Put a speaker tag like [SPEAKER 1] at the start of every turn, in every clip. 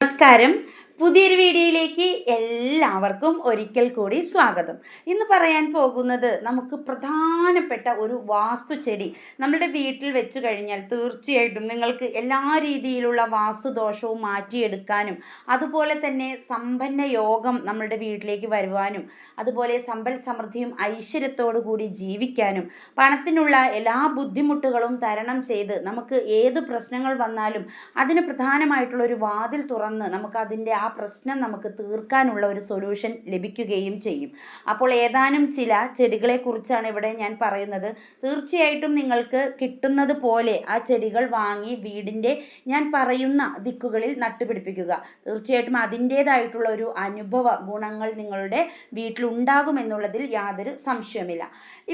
[SPEAKER 1] നമസ്കാരം. പുതിയൊരു വീഡിയോയിലേക്ക് എല്ലാവർക്കും ഒരിക്കൽ കൂടി സ്വാഗതം. ഇന്ന് പറയാൻ പോകുന്നത് നമുക്ക് പ്രധാനപ്പെട്ട ഒരു വാസ്തു ചെടി നമ്മുടെ വീട്ടിൽ വെച്ച് കഴിഞ്ഞാൽ തീർച്ചയായിട്ടും നിങ്ങൾക്ക് എല്ലാ രീതിയിലുള്ള വാസ്തുദോഷവും മാറ്റിയെടുക്കാനും അതുപോലെ തന്നെ സമ്പന്ന യോഗം നമ്മളുടെ വീട്ടിലേക്ക് വരുവാനും അതുപോലെ സമ്പൽ സമൃദ്ധിയും ഐശ്വര്യത്തോടു കൂടി ജീവിക്കാനും പണത്തിനുള്ള എല്ലാ ബുദ്ധിമുട്ടുകളും തരണം ചെയ്ത് നമുക്ക് ഏത് പ്രശ്നങ്ങൾ വന്നാലും അതിന് പ്രധാനമായിട്ടുള്ള ഒരു വാതിൽ തുറന്ന് നമുക്ക് അതിന്റെ ആ പ്രശ്നം നമുക്ക് തീർക്കാനുള്ള ഒരു സൊല്യൂഷൻ ലഭിക്കുകയും ചെയ്യും. അപ്പോൾ ഏതാനും ചില ചെടികളെക്കുറിച്ചാണ് ഇവിടെ ഞാൻ പറയുന്നത്. തീർച്ചയായിട്ടും നിങ്ങൾക്ക് കിട്ടുന്നത് പോലെ ആ ചെടികൾ വാങ്ങി വീടിന്റെ ഞാൻ പറയുന്ന ദിക്കുകളിൽ നട്ടുപിടിപ്പിക്കുക. തീർച്ചയായിട്ടും അതിന്റേതായിട്ടുള്ള ഒരു അനുഭവ ഗുണങ്ങൾ നിങ്ങളുടെ വീട്ടിലുണ്ടാകുമെന്നുള്ളതിൽ യാതൊരു സംശയമില്ല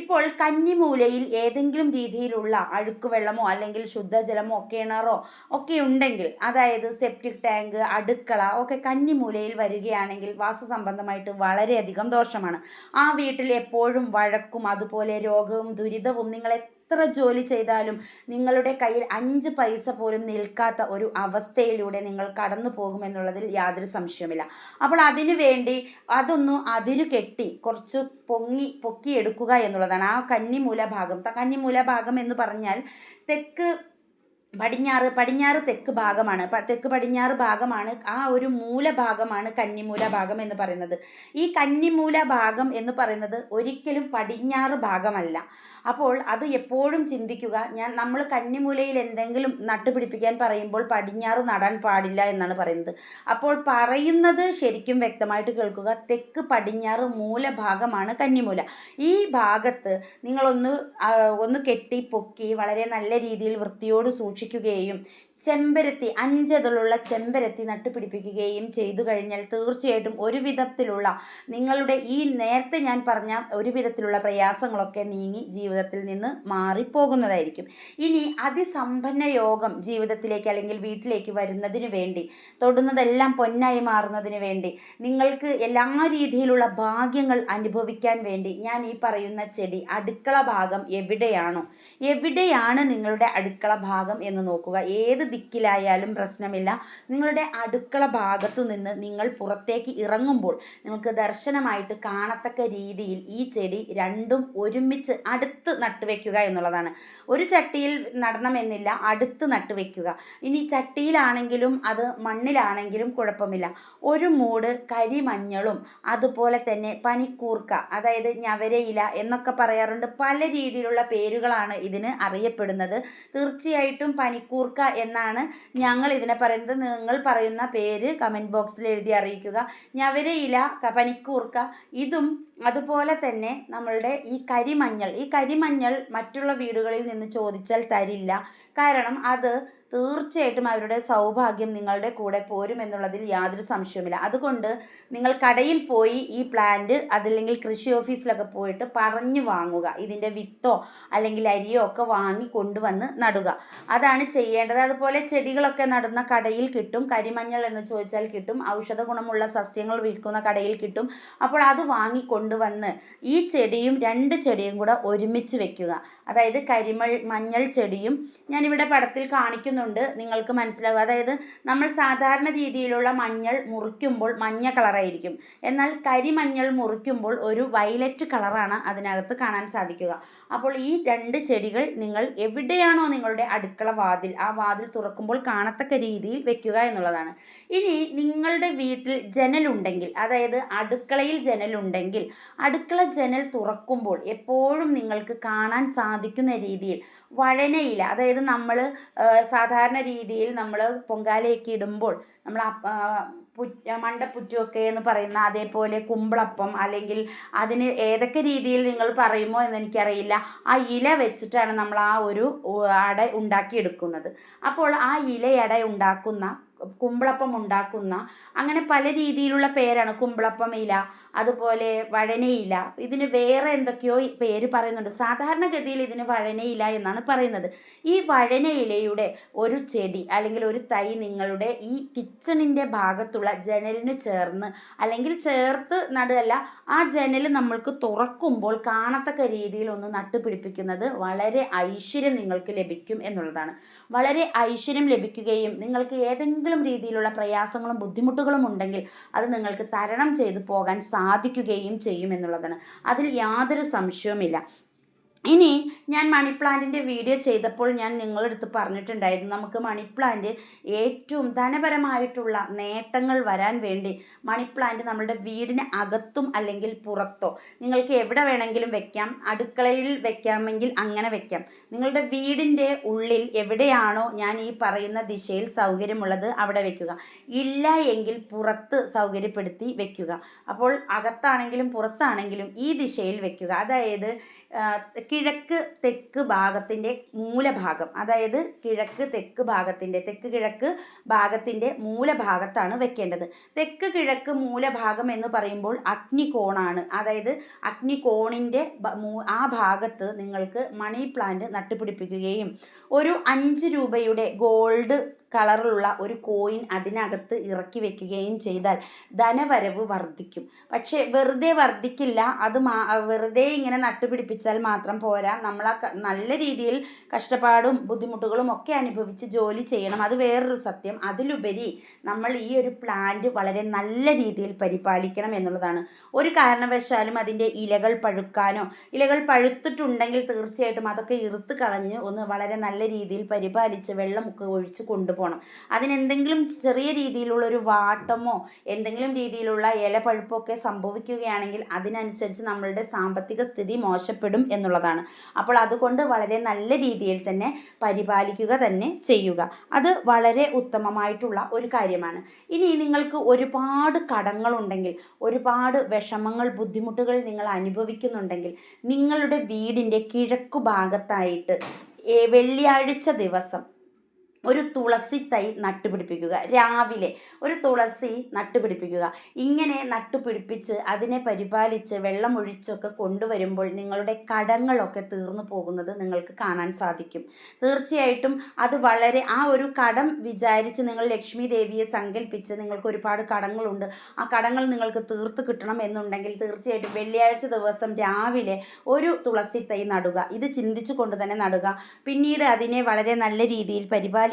[SPEAKER 1] ഇപ്പോൾ കന്നിമൂലയിൽ ഏതെങ്കിലും രീതിയിലുള്ള അഴുക്കുവെള്ളമോ അല്ലെങ്കിൽ ശുദ്ധജലമോ കിണറോ ഒക്കെ ഉണ്ടെങ്കിൽ അതായത് സെപ്റ്റിക് ടാങ്ക് അടുക്കള ഒക്കെ കന്നിമൂലയിൽ വരികയാണെങ്കിൽ വാസ്തു സംബന്ധമായിട്ട് വളരെയധികം ദോഷമാണ്. ആ വീട്ടിൽ എപ്പോഴും വഴക്കും അതുപോലെ രോഗവും ദുരിതവും നിങ്ങളെ എത്ര ജോലി ചെയ്താലും നിങ്ങളുടെ കയ്യിൽ അഞ്ച് പൈസ പോലും നിൽക്കാത്ത ഒരു അവസ്ഥയിലൂടെ നിങ്ങൾ കടന്നു പോകുമെന്നുള്ളതിൽ യാതൊരു സംശയവുമില്ല. അപ്പോൾ അതിനു വേണ്ടി അതൊന്ന് അതിരു കെട്ടി കുറച്ച് പൊങ്ങി പൊക്കിയെടുക്കുക എന്നുള്ളതാണ് ആ കന്നിമൂല ഭാഗം കന്നിമൂല ഭാഗം എന്ന് പറഞ്ഞാൽ തെക്ക് പടിഞ്ഞാറ് പടിഞ്ഞാറ് തെക്ക് ഭാഗമാണ്. തെക്ക് പടിഞ്ഞാറ് ഭാഗമാണ്. ആ ഒരു മൂലഭാഗമാണ് കന്നിമൂല ഭാഗം എന്ന് പറയുന്നത്. ഈ കന്നിമൂല ഭാഗം എന്ന് പറയുന്നത് ഒരിക്കലും പടിഞ്ഞാറ് ഭാഗമല്ല. അപ്പോൾ അത് എപ്പോഴും ചിന്തിക്കുക. ഞാൻ നമ്മൾ കന്നിമൂലയിൽ എന്തെങ്കിലും നട്ടുപിടിപ്പിക്കാൻ പറയുമ്പോൾ പടിഞ്ഞാറ് നടാൻ പാടില്ല എന്നാണ് പറയുന്നത്. അപ്പോൾ പറയുന്നത് ശരിക്കും വ്യക്തമായിട്ട് കേൾക്കുക. തെക്ക് പടിഞ്ഞാറ് മൂലഭാഗമാണ് കന്നിമൂല. ഈ ഭാഗത്ത് നിങ്ങളൊന്ന് ഒന്ന് കെട്ടി പൊക്കി വളരെ നല്ല രീതിയിൽ വൃത്തിയോട് സൂക്ഷിക്കുകയും ചെമ്പരത്തി അഞ്ചതളുള്ള ചെമ്പരത്തി നട്ടുപിടിപ്പിക്കുകയും ചെയ്തു കഴിഞ്ഞാൽ തീർച്ചയായിട്ടും ഒരു വിധത്തിലുള്ള നിങ്ങളുടെ ഈ നേരത്തെ ഞാൻ പറഞ്ഞ ഒരു വിധത്തിലുള്ള പ്രയാസങ്ങളൊക്കെ നീങ്ങി ജീവിതത്തിൽ നിന്ന് മാറിപ്പോകുന്നതായിരിക്കും. ഇനി അതിസമ്പന്ന യോഗം ജീവിതത്തിലേക്ക് അല്ലെങ്കിൽ വീട്ടിലേക്ക് വരുന്നതിന് വേണ്ടി തൊടുന്നതെല്ലാം പൊന്നായി മാറുന്നതിന് വേണ്ടി നിങ്ങൾക്ക് എല്ലാ രീതിയിലുള്ള ഭാഗ്യങ്ങൾ അനുഭവിക്കാൻ വേണ്ടി ഞാൻ ഈ പറയുന്ന ചെടി അടുക്കള ഭാഗം എവിടെയാണോ എവിടെയാണ് നിങ്ങളുടെ അടുക്കള ഭാഗം എന്ന് നോക്കുക. ഏത് ദിക്കിലായാലും പ്രശ്നമില്ല. നിങ്ങളുടെ അടുക്കള ഭാഗത്തു നിന്ന് നിങ്ങൾ പുറത്തേക്ക് ഇറങ്ങുമ്പോൾ നിങ്ങൾക്ക് ദർശനമായിട്ട് കാണത്തക്ക രീതിയിൽ ഈ ചെടി രണ്ടും ഒരുമിച്ച് അടുത്ത് നട്ടുവെക്കുക എന്നുള്ളതാണ്. ഒരു ചട്ടിയിൽ നടണമെന്നില്ല അടുത്ത് നട്ടുവെക്കുക. ഇനി ചട്ടിയിലാണെങ്കിലും അത് മണ്ണിലാണെങ്കിലും കുഴപ്പമില്ല. ഒരു മൂട് കരിമഞ്ഞളും അതുപോലെ തന്നെ പനിക്കൂർക്ക അതായത് ഞവരയില എന്നൊക്കെ പറയാറുണ്ട്. പല രീതിയിലുള്ള പേരുകളാണ് ഇതിന് അറിയപ്പെടുന്നത്. തീർച്ചയായിട്ടും പനിക്കൂർക്ക എന്നാണ് ഞങ്ങൾ ഇതിനെ പറയുന്നത്. നിങ്ങൾ പറയുന്ന പേര് കമന്റ് ബോക്സിൽ എഴുതി അറിയിക്കുക. ഞവരയില പനിക്കൂർക്ക ഇതും അതുപോലെ തന്നെ നമ്മളുടെ ഈ കരിമഞ്ഞൾ. ഈ കരിമഞ്ഞൾ മറ്റുള്ള വീടുകളിൽ നിന്ന് ചോദിച്ചാൽ തരില്ല. കാരണം അത് തീർച്ചയായിട്ടും അവരുടെ സൗഭാഗ്യം നിങ്ങളുടെ കൂടെ പോരും എന്നുള്ളതിൽ യാതൊരു സംശയവുമില്ല. അതുകൊണ്ട് നിങ്ങൾ കടയിൽ പോയി ഈ പ്ലാന്റ് അതല്ലെങ്കിൽ കൃഷി ഓഫീസിലൊക്കെ പോയിട്ട് പറഞ്ഞു വാങ്ങുക. ഇതിന്റെ വിത്തോ അല്ലെങ്കിൽ അരിയോ ഒക്കെ വാങ്ങി കൊണ്ടുവന്ന് നടുക. അതാണ് ചെയ്യേണ്ടത്. അതുപോലെ ചെടികളൊക്കെ നടുന്ന കടയിൽ കിട്ടും. കരിമഞ്ഞൾ എന്ന് ചോദിച്ചാൽ കിട്ടും. ഔഷധ ഗുണമുള്ള സസ്യങ്ങൾ വിൽക്കുന്ന കടയിൽ കിട്ടും. അപ്പോൾ അത് വാങ്ങി കൊണ്ടുവന്ന് ഈ ചെടിയും രണ്ട് ചെടിയും കൂടെ ഒരുമിച്ച് വെക്കുക. അതായത് കരിമൾ മഞ്ഞൾ ചെടിയും ഞാനിവിടെ പടത്തിൽ കാണിക്കുന്നുണ്ട് നിങ്ങൾക്ക് മനസ്സിലാകും അതായത് നമ്മൾ സാധാരണ രീതിയിലുള്ള മഞ്ഞൾ മുറിക്കുമ്പോൾ മഞ്ഞ കളറായിരിക്കും. എന്നാൽ കരിമഞ്ഞൾ മുറിക്കുമ്പോൾ ഒരു വയലറ്റ് കളറാണ് അതിനകത്ത് കാണാൻ സാധിക്കുക. അപ്പോൾ ഈ രണ്ട് ചെടികൾ നിങ്ങൾ എവിടെയാണോ നിങ്ങളുടെ അടുക്കള വാതിൽ ആ വാതിൽ തുറക്കുമ്പോൾ കാണത്തക്ക രീതിയിൽ വെക്കുക എന്നുള്ളതാണ്. ഇനി നിങ്ങളുടെ വീട്ടിൽ ജനലുണ്ടെങ്കിൽ അതായത് അടുക്കളയിൽ ജനലുണ്ടെങ്കിൽ അടുക്കള ജനൽ തുറക്കുമ്പോൾ എപ്പോഴും നിങ്ങൾക്ക് കാണാൻ സാധിക്കുന്ന രീതിയിൽ വഴനയില അതായത് നമ്മൾ സാധാരണ രീതിയിൽ നമ്മൾ പൊങ്കാലയൊക്കെ ഇടുമ്പോൾ നമ്മൾ പു മണ്ടപ്പുറ്റുമൊക്കെ എന്ന് പറയുന്ന അതേപോലെ കുമ്പളപ്പം അല്ലെങ്കിൽ അതിന് ഏതൊക്കെ രീതിയിൽ നിങ്ങൾ പറയുമോ എന്ന് എനിക്കറിയില്ല. ആ ഇല വെച്ചിട്ടാണ് നമ്മൾ ആ ഒരു അട ഉണ്ടാക്കിയെടുക്കുന്നത്. അപ്പോൾ ആ ഇലയട ഉണ്ടാക്കുന്ന കുമ്പളപ്പം ഉണ്ടാക്കുന്ന അങ്ങനെ പല രീതിയിലുള്ള പേരാണ്. കുമ്പളപ്പം ഇല അതുപോലെ വഴനയില ഇതിന് വേറെ എന്തൊക്കെയോ പേര് പറയുന്നുണ്ട്. സാധാരണഗതിയിൽ ഇതിന് വഴനയില എന്നാണ് പറയുന്നത്. ഈ വഴനയിലയുടെ ഒരു ചെടി അല്ലെങ്കിൽ ഒരു തൈ നിങ്ങളുടെ ഈ കിച്ചണിന്റെ ഭാഗത്തുള്ള ജനലിന് ചേർന്ന് അല്ലെങ്കിൽ ചേർത്ത് നടുകല്ല ആ ജനൽ നമ്മൾക്ക് തുറക്കുമ്പോൾ കാണത്തക്ക രീതിയിൽ ഒന്ന് നട്ടുപിടിപ്പിക്കുന്നത് വളരെ ഐശ്വര്യം നിങ്ങൾക്ക് ലഭിക്കും എന്നുള്ളതാണ്. വളരെ ഐശ്വര്യം ലഭിക്കുകയും നിങ്ങൾക്ക് ഏതെങ്കിലും എന്തെങ്കിലും രീതിയിലുള്ള പ്രയാസങ്ങളും ബുദ്ധിമുട്ടുകളും ഉണ്ടെങ്കിൽ അത് നിങ്ങൾക്ക് തരണം ചെയ്തു പോകാൻ സാധിക്കുകയും ചെയ്യും എന്നുള്ളതാണ്. അതിൽ യാതൊരു സംശയവുമില്ല. ഇനി ഞാൻ മണി പ്ലാന്റിന്റെ വീഡിയോ ചെയ്തപ്പോൾ ഞാൻ നിങ്ങളുടെ അടുത്ത് പറഞ്ഞിട്ടുണ്ടായിരുന്നു. നമുക്ക് മണി പ്ലാന്റ് ഏറ്റവും ധനപരമായിട്ടുള്ള നേട്ടങ്ങൾ വരാൻ വേണ്ടി മണി പ്ലാന്റ് നമ്മളുടെ വീടിന് അകത്തും അല്ലെങ്കിൽ പുറത്തോ നിങ്ങൾക്ക് എവിടെ വേണമെങ്കിലും വെക്കാം. അടുക്കളയിൽ വെക്കാമെങ്കിൽ അങ്ങനെ വെക്കാം. നിങ്ങളുടെ വീടിന്റെ ഉള്ളിൽ എവിടെയാണോ ഞാൻ ഈ പറയുന്ന ദിശയിൽ സൗകര്യമുള്ളത് അവിടെ വെക്കുക. ഇല്ല എങ്കിൽ പുറത്ത് സൗകര്യപ്പെടുത്തി വെക്കുക. അപ്പോൾ അകത്താണെങ്കിലും പുറത്താണെങ്കിലും ഈ ദിശയിൽ വെക്കുക. അതായത് കിഴക്ക് തെക്ക് ഭാഗത്തിന്റെ മൂലഭാഗം അതായത് കിഴക്ക് തെക്ക് ഭാഗത്തിന്റെ തെക്ക് കിഴക്ക് ഭാഗത്തിന്റെ മൂലഭാഗത്താണ് വെക്കേണ്ടത്. തെക്ക് കിഴക്ക് മൂലഭാഗം എന്ന് പറയുമ്പോൾ അഗ്നികോണാണ്. അതായത് അഗ്നികോണിന്റെ ആ ഭാഗത്ത് നിങ്ങൾക്ക് മണി പ്ലാന്റ് നട്ടുപിടിപ്പിക്കുകയും ഒരു അഞ്ച് രൂപയുടെ ഗോൾഡ് കളറിലുള്ള ഒരു കോയിൻ അതിനകത്ത് ഇറക്കി വെക്കുകയും ചെയ്താൽ ധനവരവ് വർദ്ധിക്കും. പക്ഷേ വെറുതെ വർദ്ധിക്കില്ല അത് മാ വെറുതെ ഇങ്ങനെ നട്ടുപിടിപ്പിച്ചാൽ മാത്രം പോരാ. നമ്മൾ ആ നല്ല രീതിയിൽ കഷ്ടപ്പാടും ബുദ്ധിമുട്ടുകളും ഒക്കെ അനുഭവിച്ച് ജോലി ചെയ്യണം. അത് വേറൊരു സത്യം. അതിലുപരി നമ്മൾ ഈ ഒരു പ്ലാന്റ് വളരെ നല്ല രീതിയിൽ പരിപാലിക്കണം എന്നുള്ളതാണ്. ഒരു കാരണവശാലും അതിന്റെ ഇലകൾ പഴുക്കാനോ ഇലകൾ പഴുത്തിട്ടുണ്ടെങ്കിൽ തീർച്ചയായിട്ടും അതൊക്കെ ഇറുത്ത് കളഞ്ഞ് ഒന്ന് വളരെ നല്ല രീതിയിൽ പരിപാലിച്ച് വെള്ളമൊക്കെ ഒഴിച്ച് കൊണ്ടുപോകണം അതിനെന്തെങ്കിലും ചെറിയ രീതിയിലുള്ള ഒരു വാട്ടമോ എന്തെങ്കിലും രീതിയിലുള്ള ഇല പഴുപ്പൊക്കെ സംഭവിക്കുകയാണെങ്കിൽ അതിനനുസരിച്ച് നമ്മളുടെ സാമ്പത്തിക സ്ഥിതി മോശപ്പെടും എന്നുള്ളതാണ്. അപ്പോൾ അതുകൊണ്ട് വളരെ നല്ല രീതിയിൽ തന്നെ പരിപാലിക്കുക തന്നെ ചെയ്യുക. അത് വളരെ ഉത്തമമായിട്ടുള്ള ഒരു കാര്യമാണ്. ഇനി നിങ്ങൾക്ക് ഒരുപാട് കടങ്ങളുണ്ടെങ്കിൽ ഒരുപാട് വിഷമങ്ങൾ ബുദ്ധിമുട്ടുകൾ നിങ്ങൾ അനുഭവിക്കുന്നുണ്ടെങ്കിൽ നിങ്ങളുടെ വീടിന്റെ കിഴക്കു ഭാഗത്തായിട്ട് വെള്ളിയാഴ്ച ദിവസം ഒരു തുളസി തൈ നട്ടുപിടിപ്പിക്കുക. രാവിലെ ഒരു തുളസി നട്ടുപിടിപ്പിക്കുക. ഇങ്ങനെ നട്ടുപിടിപ്പിച്ച് അതിനെ പരിപാലിച്ച് വെള്ളമൊഴിച്ചൊക്കെ കൊണ്ടുവരുമ്പോൾ നിങ്ങളുടെ കടങ്ങളൊക്കെ തീർന്നു പോകുന്നത് നിങ്ങൾക്ക് കാണാൻ സാധിക്കും. തീർച്ചയായിട്ടും അത് വളരെ ആ ഒരു കടം വിചാരിച്ച് നിങ്ങൾ ലക്ഷ്മി ദേവിയെ സങ്കല്പിച്ച് നിങ്ങൾക്ക് ഒരുപാട് കടങ്ങളുണ്ട്. ആ കടങ്ങൾ നിങ്ങൾക്ക് തീർത്ത് കിട്ടണം എന്നുണ്ടെങ്കിൽ തീർച്ചയായിട്ടും വെള്ളിയാഴ്ച ദിവസം രാവിലെ ഒരു തുളസി തൈ നടുക. ഇത് ചിന്തിച്ചു കൊണ്ട് തന്നെ നടുക. പിന്നീട് അതിനെ വളരെ നല്ല രീതിയിൽ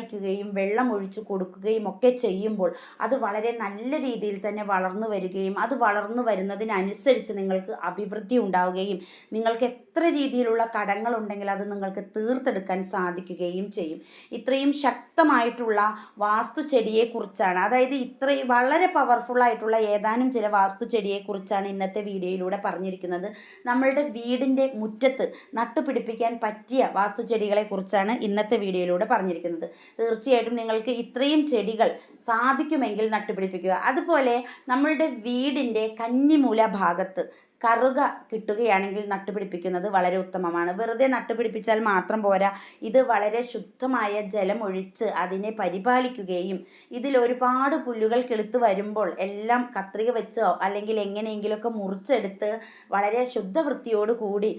[SPEAKER 1] പരിപാലിക്കുകയും വെള്ളം ഒഴിച്ചു കൊടുക്കുകയും ഒക്കെ ചെയ്യുമ്പോൾ അത് വളരെ നല്ല രീതിയിൽ തന്നെ വളർന്നു വരികയും അത് വളർന്നു വരുന്നതിനനുസരിച്ച് നിങ്ങൾക്ക് അഭിവൃദ്ധി ഉണ്ടാവുകയും നിങ്ങൾക്ക് എത്ര രീതിയിലുള്ള കടങ്ങളുണ്ടെങ്കിൽ അത് നിങ്ങൾക്ക് തീർത്തെടുക്കാൻ സാധിക്കുകയും ചെയ്യും. ഇത്രയും ശക്തമായിട്ടുള്ള വാസ്തു ചെടിയെക്കുറിച്ചാണ് അതായത് ഇത്രയും വളരെ പവർഫുള്ളായിട്ടുള്ള ഏതാനും ചില വാസ്തു ചെടിയെക്കുറിച്ചാണ് ഇന്നത്തെ വീഡിയോയിലൂടെ പറഞ്ഞിരിക്കുന്നത്. നമ്മളുടെ വീടിന്റെ മുറ്റത്ത് നട്ടുപിടിപ്പിക്കാൻ പറ്റിയ വാസ്തു ചെടികളെക്കുറിച്ചാണ് ഇന്നത്തെ വീഡിയോയിലൂടെ പറഞ്ഞിരിക്കുന്നത്. തീർച്ചയായിട്ടും നിങ്ങൾക്ക് ഇത്രയും ചെടികൾ സാധിക്കുമെങ്കിൽ നട്ടുപിടിപ്പിക്കുക. അതുപോലെ നമ്മളുടെ വീടിന്റെ കന്നിമൂല ഭാഗത്ത് കറുക കിട്ടുകയാണെങ്കിൽ നട്ടുപിടിപ്പിക്കുന്നത് വളരെ ഉത്തമമാണ്. വെറുതെ നട്ടുപിടിപ്പിച്ചാൽ മാത്രം പോരാ. ഇത് വളരെ ശുദ്ധമായ ജലമൊഴിച്ച് അതിനെ പരിപാലിക്കുകയും ഇതിൽ ഒരുപാട് പുല്ലുകൾ കിളുത്ത് വരുമ്പോൾ എല്ലാം കത്രിക വെച്ചോ അല്ലെങ്കിൽ എങ്ങനെയെങ്കിലുമൊക്കെ മുറിച്ചെടുത്ത് വളരെ ശുദ്ധവൃത്തിയോട് കൂടി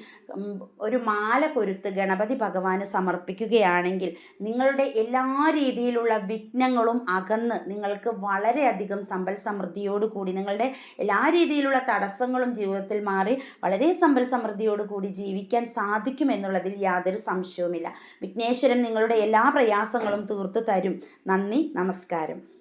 [SPEAKER 1] ഒരു മാല കൊരുത്ത് ഗണപതി ഭഗവാന് സമർപ്പിക്കുകയാണെങ്കിൽ നിങ്ങളുടെ എല്ലാ രീതിയിലുള്ള വിഘ്നങ്ങളും അകന്ന് നിങ്ങൾക്ക് വളരെയധികം സമ്പൽ സമൃദ്ധിയോടുകൂടി നിങ്ങളുടെ എല്ലാ രീതിയിലുള്ള തടസ്സങ്ങളും ജീവിതത്തിൽ മാറി വളരെ സമ്പൽ സമൃദ്ധിയോടുകൂടി ജീവിക്കാൻ സാധിക്കുമെന്നുള്ളതിൽ യാതൊരു സംശയവുമില്ല. വിഘ്നേശ്വരൻ നിങ്ങളുടെ എല്ലാ പ്രയാസങ്ങളും തീർത്തു തരും നന്ദി നമസ്കാരം.